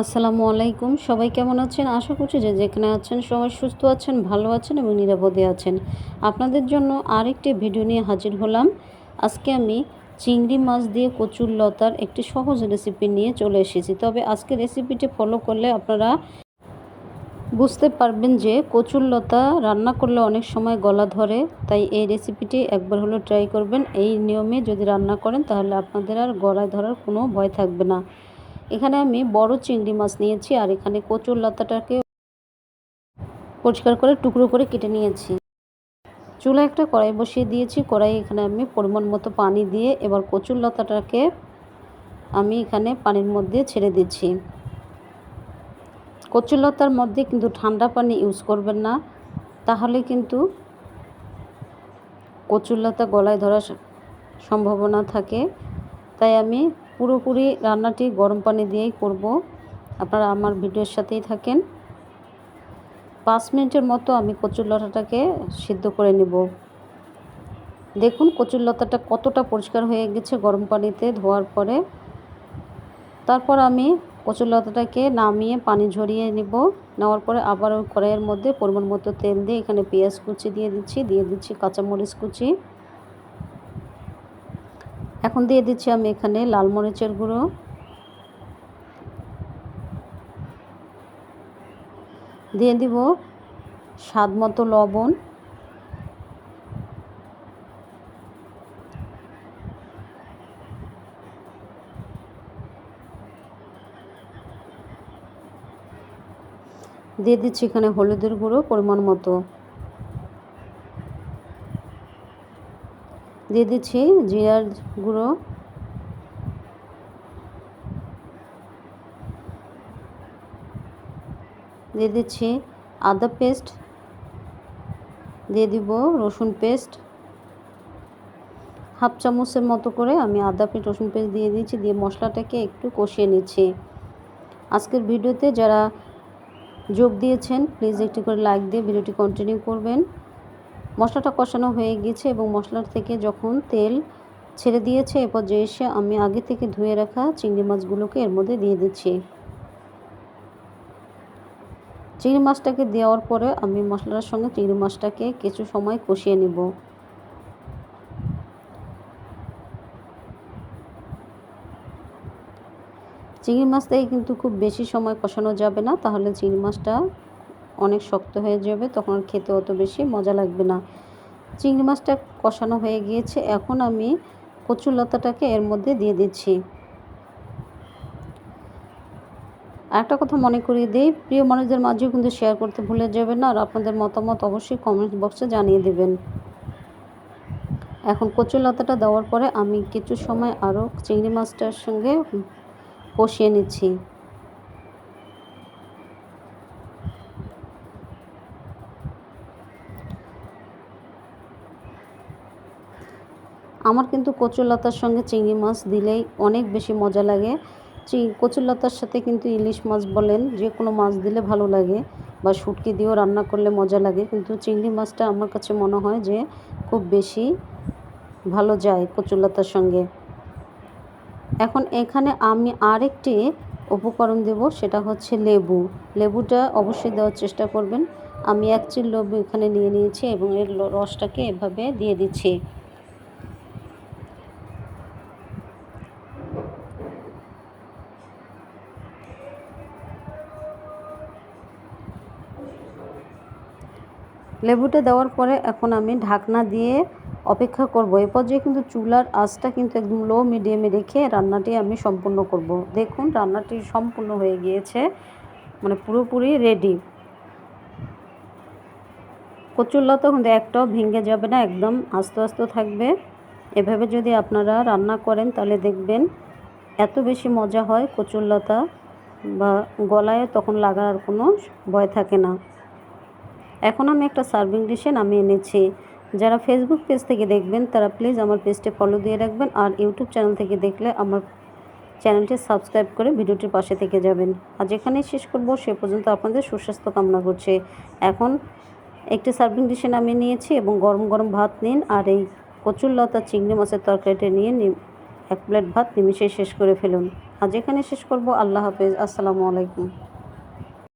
আসসালামু আলাইকুম। সবাই কেমন আছেন? আশা করছি যে যেখানে আছেন সবাই সুস্থ আছেন, ভালো আছেন এবং নিরাপদে আছেন। আপনাদের জন্য আরেকটি ভিডিও নিয়ে হাজির হলাম। আজকে আমি চিংড়ি মাছ দিয়ে কচুর লতার একটি সহজ রেসিপি নিয়ে চলে এসেছি। তবে আজকে রেসিপিটি ফলো করলে আপনারা বুঝতে পারবেন যে কচুর লতা রান্না করলে অনেক সময় গলা ধরে। তাই এই রেসিপিটি একবার হলো ট্রাই করবেন। এই নিয়মে যদি রান্না করেন তাহলে আপনাদের আর গলায় ধরার কোনো ভয় থাকবে না। এখানে আমি বড় চিংড়ি মাছ নিয়েছি আর এখানে কচুর লতাটাকে পরিষ্কার করে টুকরো করে কেটে নিয়েছি। চুলা একটা কড়াই বসিয়ে দিয়েছি। কড়াই এখানে আমি পরিমাণ মতো পানি দিয়ে এবার কচুর লতাটাকে আমি এখানে পানির মধ্যে ছেড়ে দিচ্ছি। কচুর লতার মধ্যে কিন্তু ঠান্ডা পানি ইউজ করবেন না, তাহলে কিন্তু কচুর লতা গলায় ধরার সম্ভাবনা থাকে। তাই আমি পুরোপুরি রান্নাটি গরম পানি দিয়েই করব। আপনারা আমার ভিডিওর সাথেই থাকেন। পাঁচ মিনিটের মতো আমি কচুর লতাটাকে সিদ্ধ করে নেব। দেখুন, কচুর লতাটা কতটা পরিষ্কার হয়ে গেছে গরম পানিতে ধোয়ার পরে। তারপর আমি কচুর লতাটাকে নামিয়ে পানি ঝরিয়ে নেব। নেওয়ার পরে আবার ওই কড়াইয়ের মধ্যে পরিমাণ মতো তেল দিয়ে এখানে পেঁয়াজ কুচি দিয়ে দিচ্ছি দিয়ে দিচ্ছি কাঁচামরিচ কুচি। এখন দিয়ে দিচ্ছি আমি এখানে লাল মরিচের গুঁড়ো। দিয়ে দিব স্বাদ মতো লবণ। দিয়ে দিচ্ছি এখানে হলুদের গুঁড়ো পরিমাণ মতো। দিয়ে দিচ্ছি জিরার গুঁড়ো। দিয়ে দিচ্ছি আদা পেস্ট। দিয়ে দিব রসুন পেস্ট। হাফ চামচের মতো করে আমি আদা পেস্ট, রসুন পেস্ট দিয়ে দিচ্ছি, দিয়ে মশলাটাকে একটু কষিয়ে নিচ্ছি। আজকের ভিডিওতে যারা যোগ দিয়েছেন, প্লিজ একটি করে লাইক দিয়ে ভিডিওটি কন্টিনিউ করবেন। মশলাটা কষানো হয়ে গিয়েছে এবং মশলার থেকে যখন তেল ছেড়ে দিয়েছে এরপর যে এসে আমি আগে থেকে ধুয়ে রাখা চিংড়ি মাছগুলোকে এর মধ্যে দিয়ে দিচ্ছি। চিংড়ি মাছটাকে দেওয়ার পরে আমি মশলার সঙ্গে চিংড়ি মাছটাকে কিছু সময় কষিয়ে নেব। চিংড়ি মাছটাকে কিন্তু খুব বেশি সময় কষানো যাবে না, তাহলে চিংড়ি মাছটা অনেক শক্ত হয়ে যাবে, তখন খেতে অত বেশি মজা লাগবে না। চিংড়ি মাছটা কষানো হয়ে গিয়েছে, এখন আমি কচুর লতাটাকে এর মধ্যে দিয়ে দিচ্ছি। একটা কথা মনে করিয়ে দিই, প্রিয় মানুষদের মাঝেও কিন্তু শেয়ার করতে ভুলে যাবেন না, আর আপনাদের মতামত অবশ্যই কমেন্ট বক্সে জানিয়ে দেবেন। এখন কচুর লতাটা দেওয়ার পরে আমি কিছু সময় আরও চিংড়ি মাছটার সঙ্গে কষিয়ে নিচ্ছি। আমার কিন্তু কচুরলতার সঙ্গে চিংড়ি মাছ দিলেই অনেক বেশি মজা লাগে। চি কচুরলতার সাথে কিন্তু ইলিশ মাছ বলেন, যে কোনো মাছ দিলে ভালো লাগে বা শুটকি দিয়েও রান্না করলে মজা লাগে। কিন্তু চিংড়ি মাছটা আমার কাছে মনে হয় যে খুব বেশি ভালো যায় কচুরলতার সঙ্গে। এখন এখানে আমি আরেকটি উপকরণ দেব, সেটা হচ্ছে লেবু। লেবুটা অবশ্যই দেওয়ার চেষ্টা করবেন। আমি এক চিল লেবু এখানে নিয়ে নিয়েছি এবং এর রসটাকে এভাবে দিয়ে দিচ্ছি। লেবুটা দেওয়ার পরে এখন আমি ঢাকনা দিয়ে অপেক্ষা করব। এ পর্যায়ে কিন্তু চুলার আঁচটা কিন্তু একদম লো মিডিয়ামে রেখে রান্নাটি আমি সম্পূর্ণ করব। দেখুন, রান্নাটি সম্পূর্ণ হয়ে গিয়েছে মানে পুরোপুরি রেডি কচুরলতা কিন্তু একটাও ভেঙে যাবে না, একদম আস্তে আস্তে থাকবে। এভাবে যদি আপনারা রান্না করেন, তাহলে দেখবেন এত বেশি মজা হয় কচুরলতা বা গলায়, তখন লাগার কোনো ভয় থাকে না। এখন আমি একটা সার্ভিং ডিশে নামিয়ে এনেছি। যারা ফেসবুক পেজ থেকে দেখবেন, তারা প্লিজ আমার পেজটি ফলো দিয়ে রাখবেন আর ইউটিউব চ্যানেল থেকে দেখলে আমার চ্যানেলটি সাবস্ক্রাইব করে ভিডিওটির পাশে থেকে যাবেন। আজ এখানেই শেষ করব। সে পর্যন্ত আপনাদের সুস্বাস্থ্য কামনা করছে। এখন একটি সার্ভিং ডিশে নামিয়ে নিয়েছি এবং গরম গরম ভাত নিন আর এই কচুর লতা চিংড়ি মাছের তরকারিটা নিয়ে এক প্লেট ভাত নিমিশে শেষ করে ফেলুন। আজ এখানে শেষ করব। আল্লাহ হাফেজ। আসসালামু আলাইকুম।